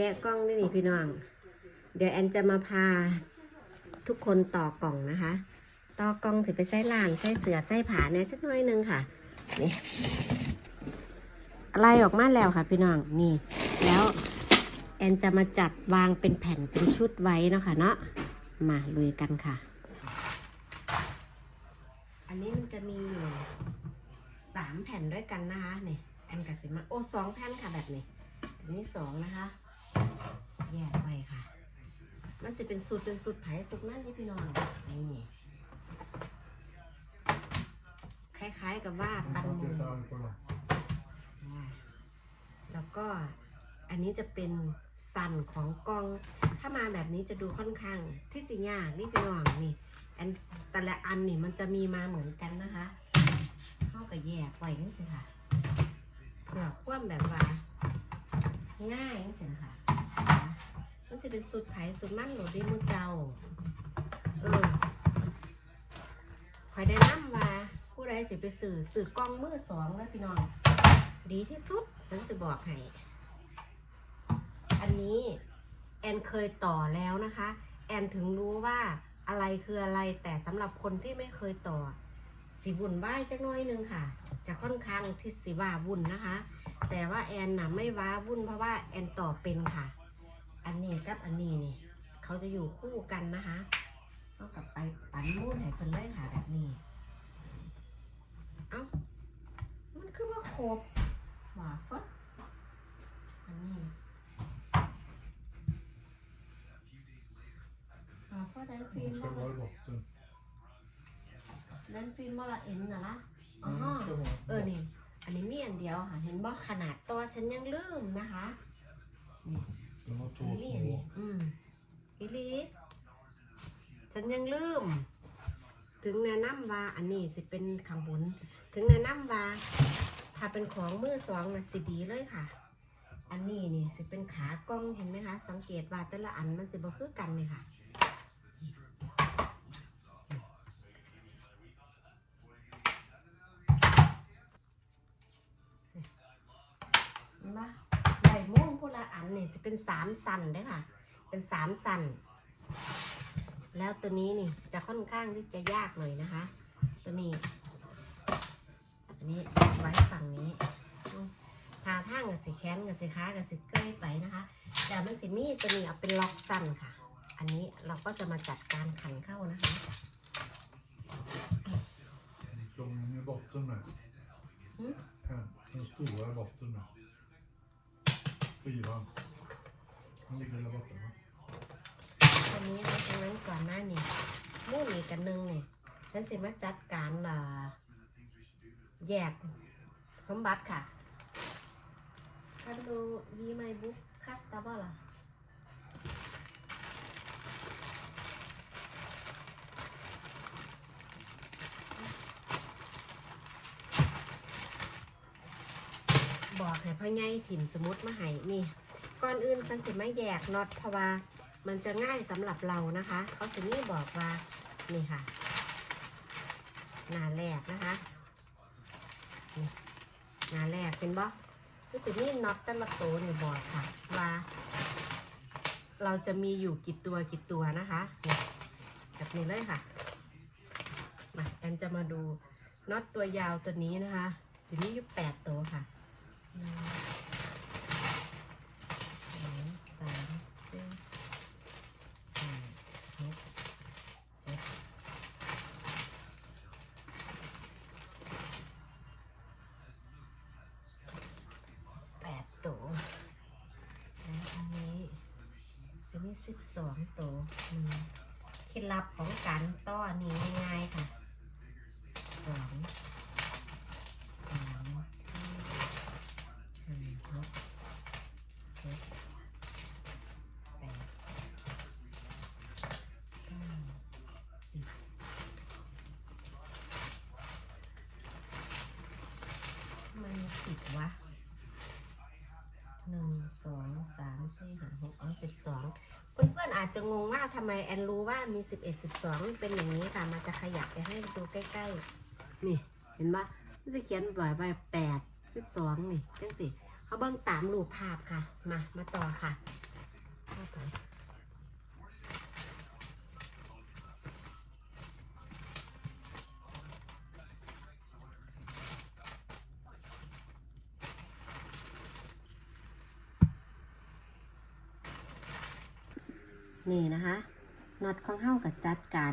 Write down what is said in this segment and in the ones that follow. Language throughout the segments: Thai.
แกะกล้องนี่นี่พี่น้อง เดี๋ยวแอนจะมาพาทุกคนต่อกล่องนะคะ ต่อกล่องสิไปใส่ล่างใส่เสือใส่ผาเนี่ยสักหน่อยหนึงค่ะ นี่อะไรออกมาแล้วค่ะพี่น้องนี่ แล้วแอนจะมาจัดวางเป็นแผ่นเป็นชุดไว้เนาะค่ะเนาะมาลุยกันค่ะ อันนี้มันจะมีอยู่สามแผ่นด้วยกันนะคะนี่แอนกับสิมาโอ้สองแผ่นค่ะแบบนี้อันนี้สองนะคะ แยกไปค่ะ มันจะเป็นสูตรเป็นสูตรไผ่สูตรนั่นนี่พี่น้องนี่คล้ายๆกับว่าปันหมูแล้วก็อันนี้จะเป็นสันของกอง ถ้ามาแบบนี้จะดูค่อนข้างที่สิยากนี่เป็นหว่างนี่อันแต่ละอันนี่มันจะมีมาเหมือนกันนะคะเข้ากับแยกไว้นี่สิค่ะเพื่อความแบบว่า ง่ายนี่สิค่ะมันจะเป็นสุดไผ่สุดมั่นหนูดิมูเจ้า เออคอยได้นำว่าผู้ใดสิไปสื่อสื่อกล้องมือสองแล้วพี่น้อง ดีที่สุดฉันจะบอกให้ อันนี้แอนเคยต่อแล้วนะคะ แอนถึงรู้ว่าอะไรคืออะไรแต่สำหรับคนที่ไม่เคยต่อ สิวุ่นวายจักหน้อยนึงค่ะ จะค่อนข้างที่สิว่าวุ่นนะคะ แต่ว่าแอนน่ะไม่ว้าวุ่นเพราะว่าแอนต่อเป็นค่ะ อันนี้กับอันนี้นี่เขาจะอยู่คู่กันนะคะเอากลับไปปั่นมุ่นให้เพิ่นเลยค่ะแบบนี้ เอ้า มันคือว่าครบหว่าฟะอันนี้หว่าฟะดันฟิล์มว่าดั นฟิล์มว่าละเอ็นน่ะละอ๋อเออนี่อันนี้มีอันเดียวค่ะ เห็นบ่ขนาดตัวฉันยังลืมนะคะ De var อั två นนี้อัน små. นี้อืมอีหลีฉันยังลืม ถึงแนะนำว่าอันนี้สิเป็นข้างบน ถึงแนะนำว่า ถ้าเป็นของมือสองนะสิดีเลยค่ะ อันนี้นี่สิเป็นขากล้องเห็นไหมคะ สังเกตว่าแต่ละอันมันสิบ่คือกันเลยค่ะ บม่วงพวกละอันนี่จะเป็นสามสันเด้อค่ะ เป็นสามสัน แล้วตัวนี้นี่จะค่อนข้างที่จะยากหน่อยนะคะ ตัวนี้ อันนี้ไว้ฝั่งนี้อืมทาทางกับสีแขนกับสีขากับสีเก้ยไปนะคะแต่มันสีมีตัวนี้เอาเป็นล็อกสั้นค่ะ อันนี้เราก็จะมาจัดการขันเข้านะคะ Krångeln i botten med. Mm. Här, den stora i botten med. Skivan. Den ligger där borta va? อัน นี้นะตรงนั้นก่อนหน้านี่มู่นี่กันหนึงนี่ฉันสิมาจัดการเอ่อแยกสมบัติค่ะคันดูวีไบุ๊กค่ะบอกให้พ่อใหญ่ถิ่มสมุดมาให้นี่ ก่อนอื่นฉันสิมาแยกน็อตเพราะว่ามันจะง่ายสำหรับเรานะคะเขาสินี่บอกว่านี่ค่ะ หน้าแรกนะคะนี่หน้าแรกเป็นบ่คือสินี่น็อตแต่ละตัวนี่บอกค่ะว่าเราจะมีอยู่กี่ตัวกี่ตัวนะคะนี่แบบนี้เลยค่ะมาแอนจะมาดูน็อตตัวยาวตัวนี้นะคะ สินี่อยู่แปดตัวค่ะ สองสามสี่ห้าหกเจ็ดแปดตัวแล้วอันนี้จะมีสิบสองตัวเคล็ดลับของการต้อนี้ง่ายๆค่ะสองสามสี่ห้าหก เจ็ดแปดเก้าสิบมันสิบวะหนึ่งสองสามสี่ห้าหกอ๋อสิบสองเพื่อนๆอา จะงงว่าทำไมแอนรู้ว่ามีสิบเอ็ดสิบสองเป็นอย่างนี้ค่ะมันจะขยับไปให้ดูใกล้ๆ นี่เห็นปะมันจะเขียนบ่อยไปแปดสิบสองนี่จังสิเขาเบิ้งตามรูปภาพค่ะ มามาต่อค่ะมาต่อ นี่นะคะน็อตของเข้ากับจัดการ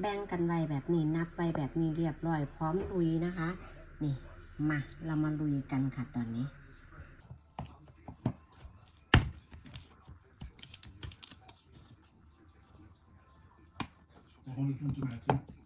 แบ่งกันไว้แบบนี้นับไว้แบบนี้เรียบร้อยพร้อมลุยนะคะ นี่มาเรามาลุยกันค่ะตอนนี้ Vad håller du inte med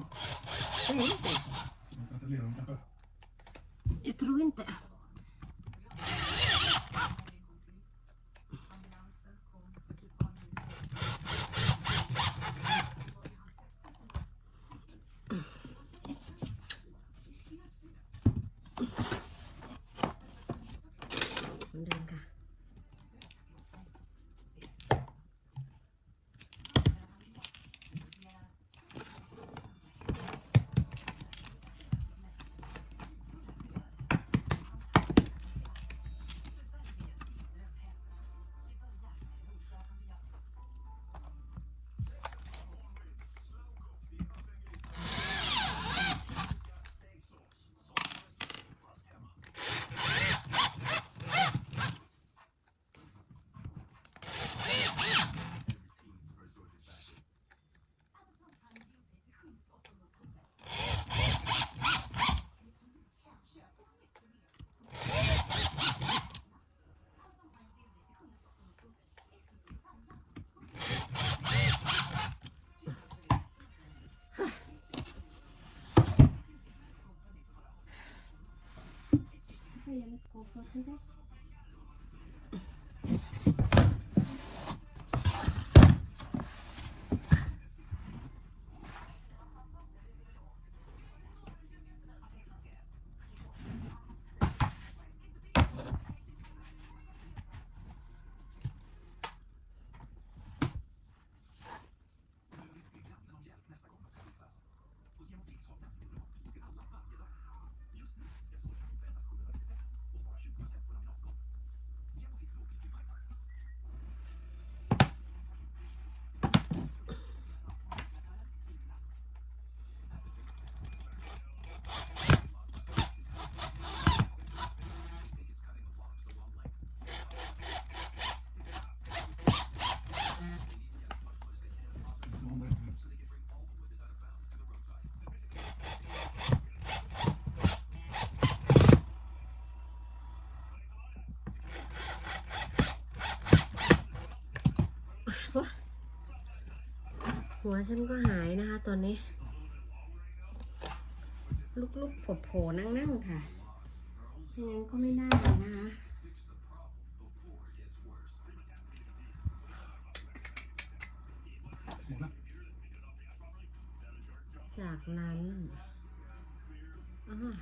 な。でもな Okay. หัวฉันก็หายนะคะตอนนี้ ลุกๆโผล่ๆนั่งๆค่ะไม่งั้นก็ไม่ได้เลยนะคะจากนั้นอ่า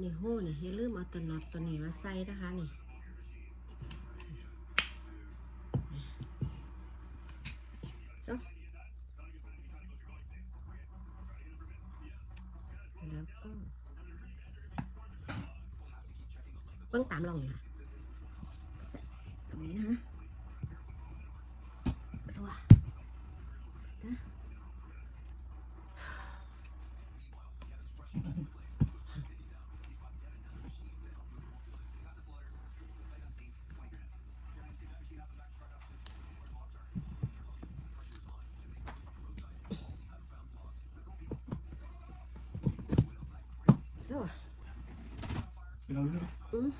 นี่หู้นี่อย่าลืมเอาตัวน็อตตัวนี้มาใส่นะคะนี่ 들어와. 응?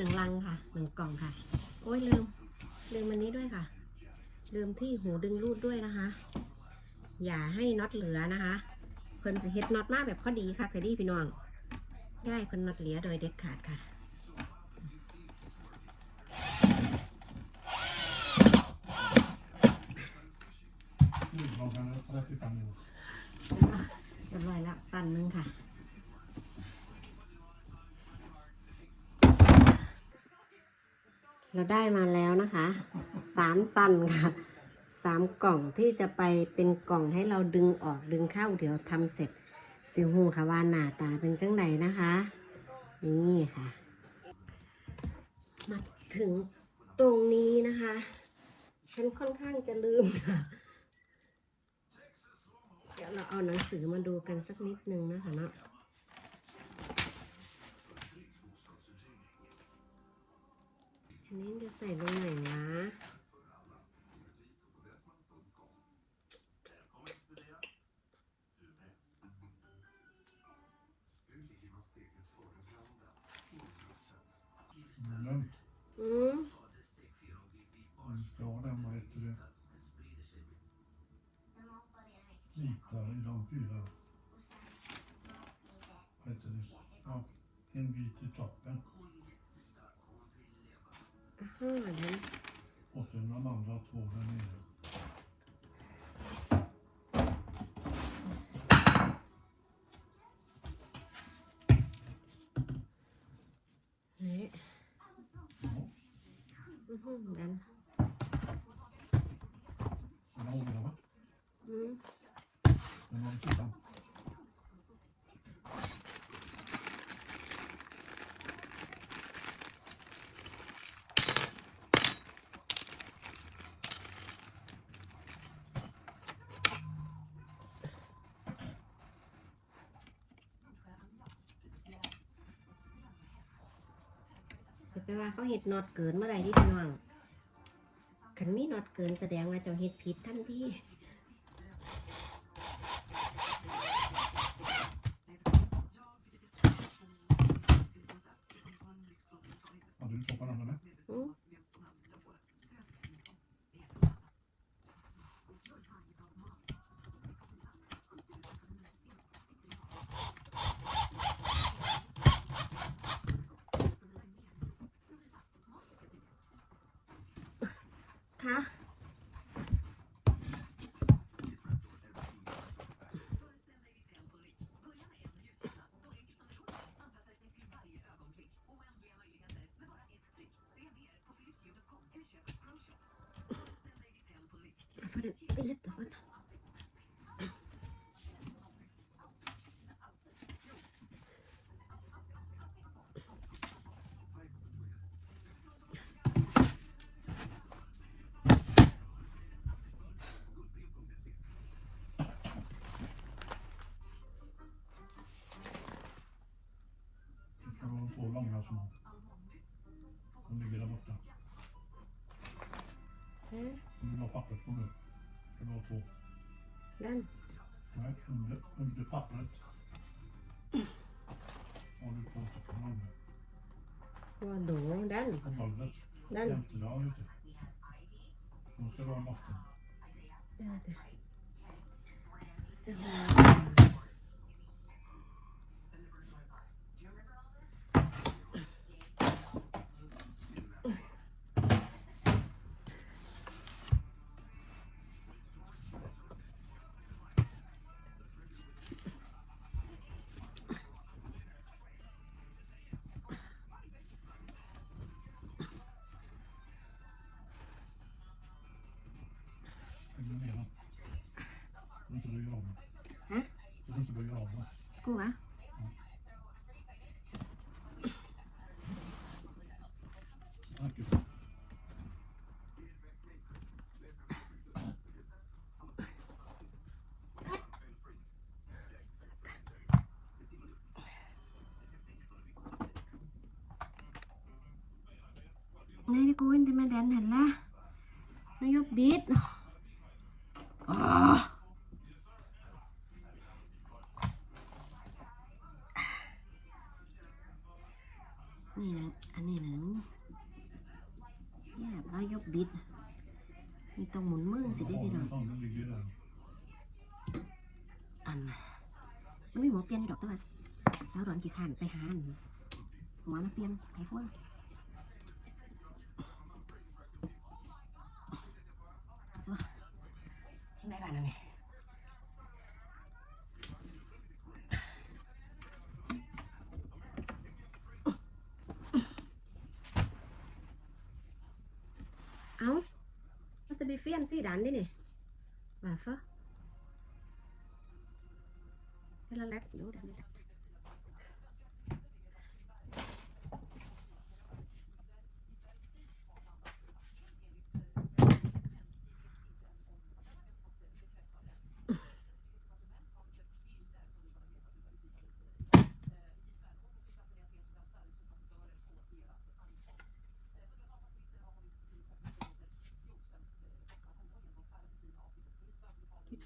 หนึ่งลังค่ะหนึ่งกล่องค่ะ โอ้ยลืม ลืมมันนี้ด้วยค่ะ ลืมที่หูดึงรูดด้วยนะคะ อย่าให้น็อตเหลือนะคะเพิ่นสิเฮ็ดน็อตมากแบบพอดีค่ะเคยดีพี่น้องได้เพิ่นน็อตเหลือโดยเด็ดขาดค่ะ นี่ลองกันแล้วก็ได้ที่ฟังอยู่ เรียบร้อยแล้วสั้นหนึงค่ะ เรา ได้มาแล้วนะคะสามสั้นค่ะสามกล่องที่จะไปเป็นกล่องให้เราดึงออกดึงเข้าเดี๋ยวทำเสร็จ สิวหูค่ะว่าหน้าตาเป็นจังไดนะคะ นี่ค่ะ มาถึงตรงนี้นะคะ ฉันค่อนข้างจะลืมค่ะเดี๋ยวเราเอาหนังสือมาดูกันสักนิดนึงนะคะเนาะ อันนี้จะใส่ตรงไหนวะ Men อืม ja, den vad heter det? Vita i de fyra. De andra två där nere. นี่ Ja, อื้อหือดัน den har vi va? อืม Den har vi sidan. สิไปว่าเขาเห็ดน็อตเกินเมื่อไรที่พี่น้องขันมีน็อตเกินแสดงว่าเจ้าเห็ดผิดทันที ฟาดเอ้ยแต่ฟาด Det ska Om du har pappret på nu. Ska det vara två. นั่น Nej, under, under pappret. Har du två stycken under. ว่าดูดัน På golvet. Den. Jämsides, ja just det. Då ska det vara matten. เดี๋ยวเดี๋ย Hả? School hả? Nay nó cuốn thì mà đánh hẳn là Nó giúp biết rồi าวดอนขี้ขานไปหาอันหัวมาเปลี่ยนไอ้พวกซัวที่ไหนบ้านนั่นไงเอ้ามันจะมีเฟียนสี่ดันดินี่ว่าเฟอ Eller lätt, jo den är lätt. Det är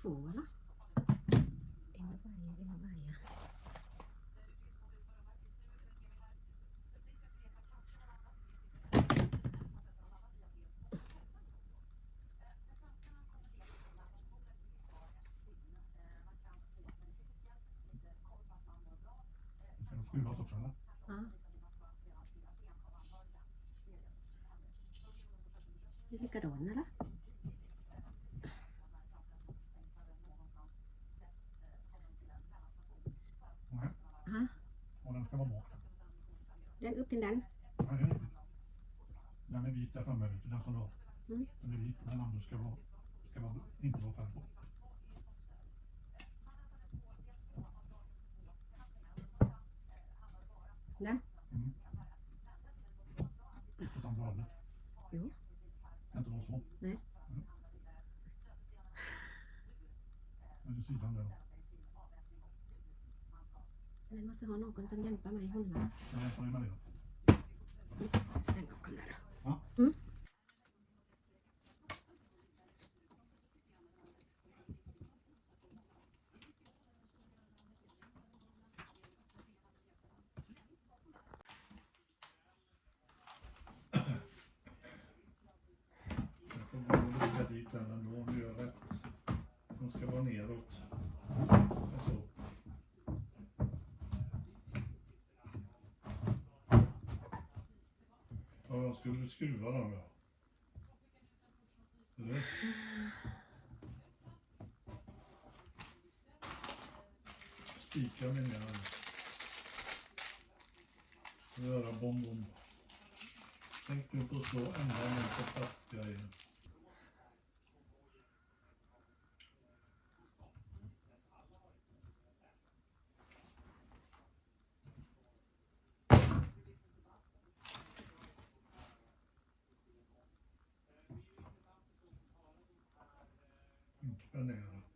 två eller? En varje, en varje. Skruvas också eller? Ja. Det är likadan eller? Nej. Ja. Och den ska vara bak. Upp till den. Är vit. Där framme, vet du, den som du. Mm. Den är vit, den andra ska vara, ska vara, inte vara färg på. Den? Mm. Bladet. Jo. Kan inte vara så. Nej. Mm. Men är sidan där. Men jag måste ha någon som hjälper mig hålla. Jag hjälper dig med det. Stäng 생각하느라. 어? 응? skulle skruva dem ja. Eller? Spika menar jag. Och göra bonbon. på att slå en? 说哪个了？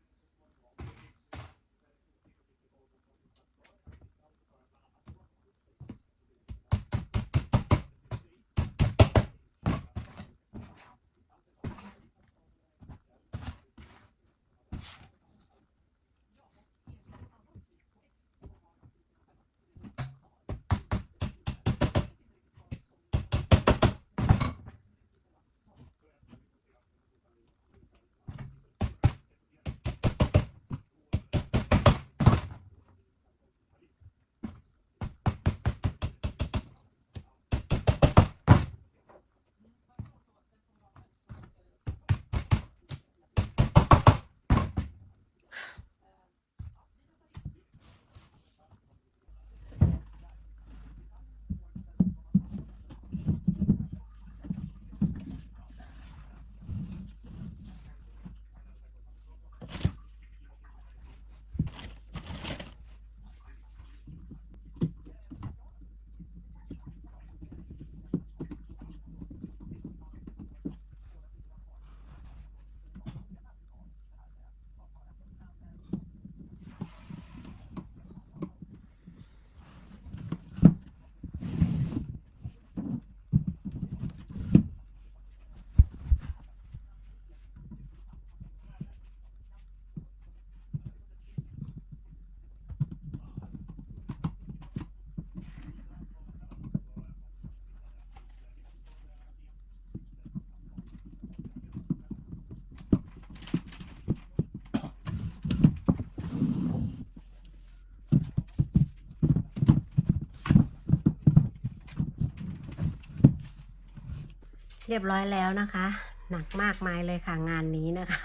เรียบร้อยแล้วนะคะ หนักมากมายเลยค่ะงานนี้นะคะ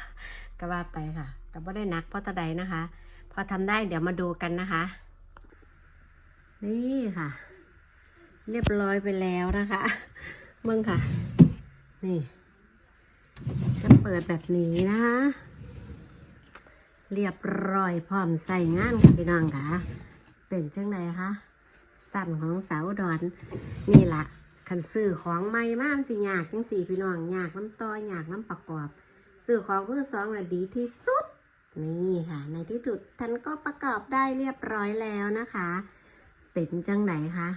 ก็ว่าไปค่ะแต่ไม่ได้หนักเพราะตะใดนะคะ พอทำได้เดี๋ยวมาดูกันนะคะ นี่ค่ะ เรียบร้อยไปแล้วนะคะเบิ่งค่ะ นี่ จะเปิดแบบนี้นะคะเรียบร้อยพร้อมใส่งานค่ะพี่น้องค่ะ เป็นจังไดคะสั่นของสาวดอนนี่ละ ขันซื้อของใหม่มากสิยากจังสี่พี่น้องยากน้ำต้อยากน้ำประกอบซื้อของมือสองน่ะดีที่สุด นี่ค่ะ ในที่สุดท่านก็ประกอบได้เรียบร้อยแล้วนะคะ เป็นจังไหนคะ